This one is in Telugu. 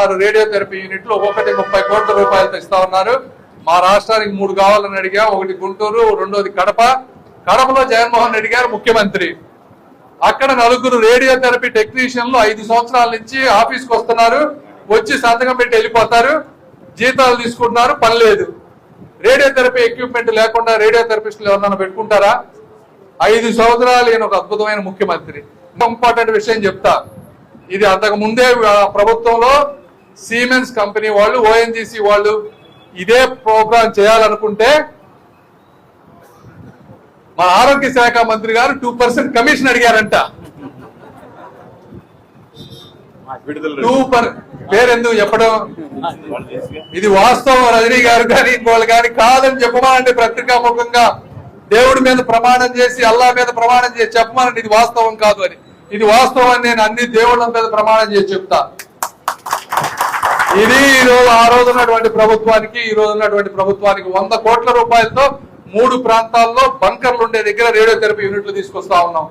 ఆరు రేడియోథెరపీ యూనిట్లు ఒక్కొక్కటి ముప్పై కోట్ల రూపాయలతో ఇస్తా ఉన్నారు. మా రాష్ట్రానికి మూడు కావాలని అడిగా. ఒకటి గుంటూరు రెండోది కడప. కడపలో జగన్మోహన్ రెడ్డి గారు ముఖ్యమంత్రి. అక్కడ నలుగురు రేడియోథెరపీ టెక్నీషియన్లు ఐదు సంవత్సరాల నుంచి ఆఫీస్కి వస్తున్నారు. వచ్చి సంతకం పెట్టి వెళ్ళిపోతారు. జీతాలు తీసుకుంటున్నారు. పని లేదు. రేడియోథెరపీ ఎక్విప్మెంట్ లేకుండా రేడియోథెరపిస్టులు ఎవరన్నా పెట్టుకుంటారా? ఐదు సంవత్సరాలు ఈయన ఒక అద్భుతమైన ముఖ్యమంత్రి. ఇంపార్టెంట్ విషయం చెప్తా. ఇది అంతకు ముందే ప్రభుత్వంలో సీమెన్స్ కంపెనీ వాళ్ళు ఓఎన్జీసీ వాళ్ళు ఇదే ప్రోగ్రాం చేయాలనుకుంటే మా ఆరోగ్య శాఖ మంత్రి గారు టూ పర్సెంట్ కమిషన్ అడిగారంట. టూ పర్ పేరెందుకు చెప్పడం? ఇది వాస్తవం రజనీ గారు కానీ వాళ్ళు కానీ కాదని చెప్పమానండి పత్రికాముఖంగా దేవుడి మీద ప్రమాణం చేసి అల్లా మీద ప్రమాణం చేసి చెప్పమానండి ఇది వాస్తవం కాదు అని. ఇది వాస్తవం నేను అన్ని దేవుళ్ళ మీద ప్రమాణం చేసి చెప్తా. ఇది ఈ రోజు ఆ రోజు ఉన్నటువంటి ప్రభుత్వానికి ఈ రోజు ఉన్నటువంటి ప్రభుత్వానికి వంద కోట్ల రూపాయలతో మూడు ప్రాంతాల్లో బంకర్లు ఉండే దగ్గర రేడియోథెరపీ యూనిట్లు తీసుకొస్తా ఉన్నాం.